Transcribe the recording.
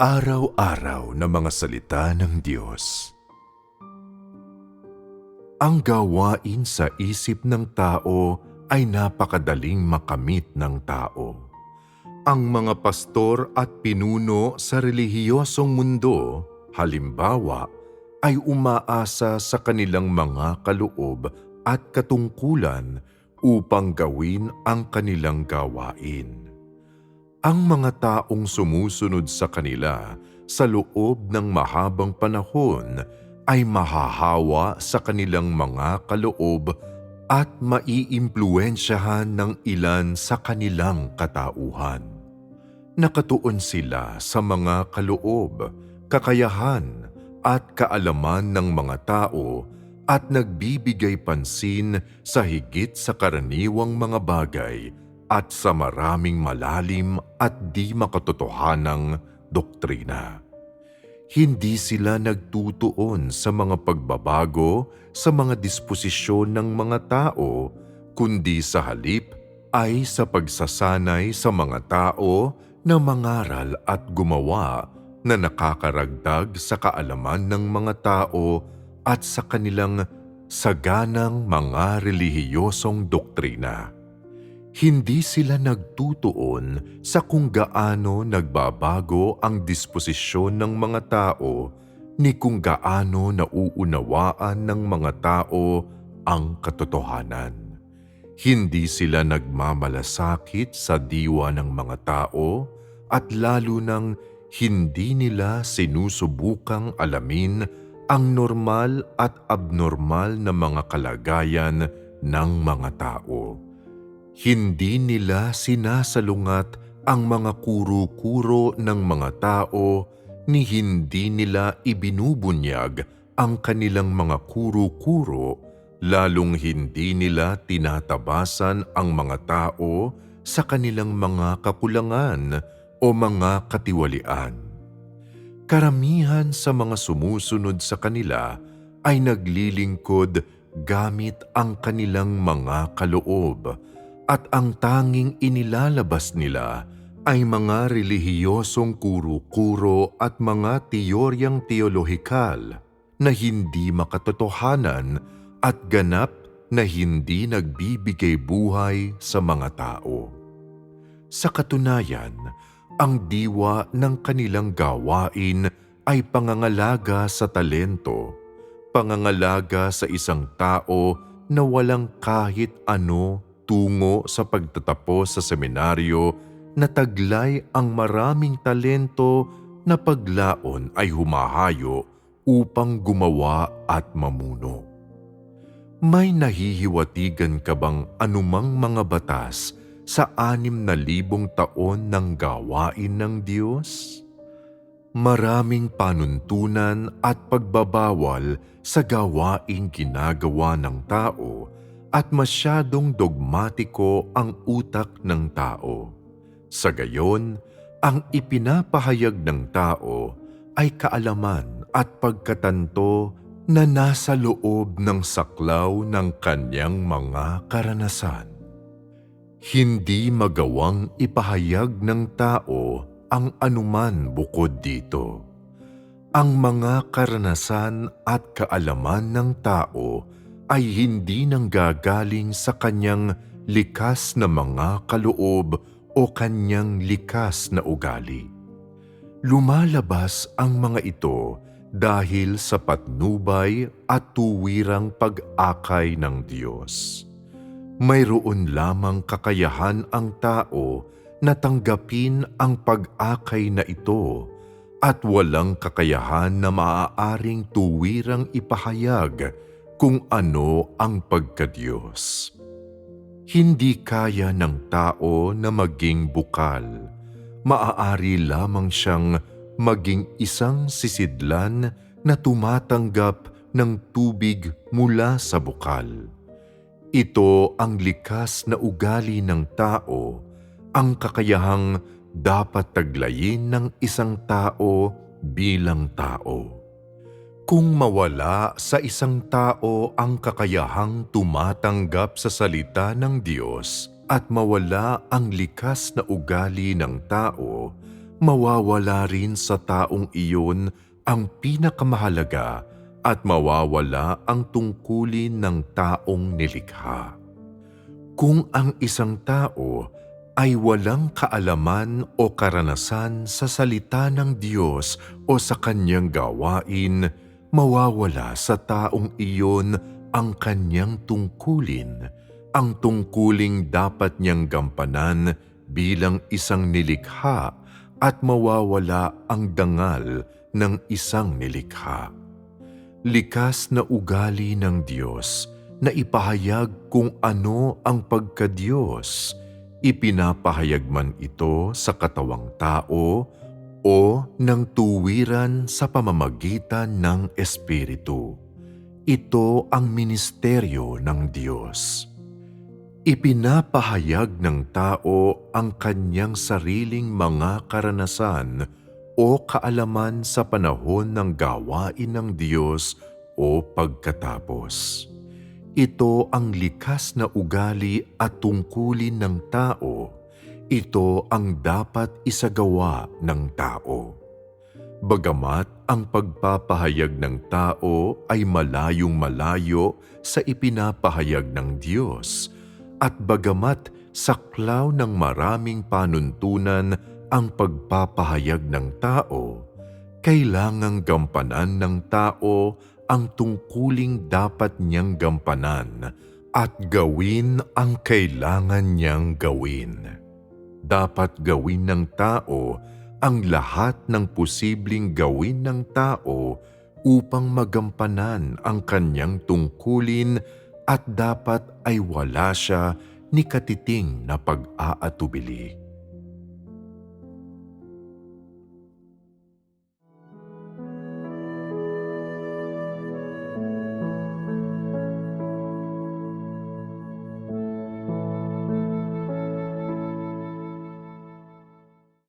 Araw-araw na mga salita ng Diyos. Ang gawain sa isip ng tao ay napakadaling makamit ng tao. Ang mga pastor at pinuno sa relihiyosong mundo, halimbawa, ay umaasa sa kanilang mga kaloob at katungkulan upang gawin ang kanilang gawain ang mga taong sumusunod sa kanila sa loob ng mahabang panahon ay mahahawa sa kanilang mga kaloob at maiimpluensyahan ng ilan sa kanilang katauhan. Nakatuon sila sa mga kaloob, kakayahan at kaalaman ng mga tao at nagbibigay pansin sa higit sa karaniwang mga bagay at sa maraming malalim at di makatotohanang doktrina. Hindi sila nagtutuon sa mga pagbabago sa mga disposisyon ng mga tao, kundi sa halip ay sa pagsasanay sa mga tao na mangaral at gumawa na nakakaragdag sa kaalaman ng mga tao at sa kanilang saganang mga relihiyosong doktrina hindi sila nagtutuon sa kung gaano nagbabago ang disposisyon ng mga tao ni kung gaano nauunawaan ng mga tao ang katotohanan. Hindi sila nagmamalasakit sa diwa ng mga tao at lalo nang hindi nila sinusubukang alamin ang normal at abnormal na mga kalagayan ng mga tao hindi nila sinasalungat ang mga kuro-kuro ng mga tao ni hindi nila ibinubunyag ang kanilang mga kuro-kuro lalong hindi nila tinatabasan ang mga tao sa kanilang mga kakulangan o mga katiwalian. Karamihan sa mga sumusunod sa kanila ay naglilingkod gamit ang kanilang mga kaloob at ang tanging inilalabas nila ay mga relihiyosong kuro-kuro at mga teoryang teolohikal na hindi makatotohanan at ganap na hindi nagbibigay buhay sa mga tao. Sa katunayan, ang diwa ng kanilang gawain ay pangangalaga sa talento, pangangalaga sa isang tao na walang kahit ano tungo sa pagtatapos sa seminaryo na taglay ang maraming talento na paglaon ay humahayo upang gumawa at mamuno. May nahihiwatigan ka bang anumang mga batas sa anim na libong taon ng gawain ng Diyos? Maraming panuntunan at pagbabawal sa gawaing ginagawa ng tao at masyadong dogmatiko ang utak ng tao. Sa gayon, ang ipinapahayag ng tao ay kaalaman at pagkatanto na nasa loob ng saklaw ng kanyang mga karanasan. Hindi magawang ipahayag ng tao ang anuman bukod dito. Ang mga karanasan at kaalaman ng tao ay hindi nanggagaling sa kanyang likas na mga kaloob o kanyang likas na ugali. Lumalabas ang mga ito dahil sa patnubay at tuwirang pag-akay ng Diyos. Mayroon lamang kakayahan ang tao na tanggapin ang pag-akay na ito at walang kakayahan na maaaring tuwirang ipahayag kung ano ang pagkadiyos. Hindi kaya ng tao na maging bukal. Maaari lamang siyang maging isang sisidlan na tumatanggap ng tubig mula sa bukal. Ito ang likas na ugali ng tao, ang kakayahang dapat taglayin ng isang tao bilang tao. Kung mawala sa isang tao ang kakayahang tumatanggap sa salita ng Diyos at mawala ang likas na ugali ng tao, mawawala rin sa taong iyon ang pinakamahalaga at mawawala ang tungkulin ng taong nilikha. Kung ang isang tao ay walang kaalaman o karanasan sa salita ng Diyos o sa kanyang gawain, mawawala sa taong iyon ang kanyang tungkulin, ang tungkuling dapat niyang gampanan bilang isang nilikha at mawawala ang dangal ng isang nilikha. Likas na ugali ng Diyos na ipahayag kung ano ang pagkadiyos, ipinapahayag man ito sa katawang tao o ng tuwiran sa pamamagitan ng Espiritu. Ito ang ministeryo ng Diyos. Ipinapahayag ng tao ang kanyang sariling mga karanasan o kaalaman sa panahon ng gawain ng Diyos o pagkatapos. Ito ang likas na ugali at tungkulin ng tao. Ito ang dapat isagawa ng tao. Bagamat ang pagpapahayag ng tao ay malayong malayo sa ipinapahayag ng Diyos, at bagamat saklaw ng maraming panuntunan ang pagpapahayag ng tao, kailangang gampanan ng tao ang tungkuling dapat niyang gampanan at gawin ang kailangan niyang gawin. Dapat gawin ng tao ang lahat ng posibleng gawin ng tao upang magampanan ang kanyang tungkulin at dapat ay wala siya ni katiting na pag-aatubili.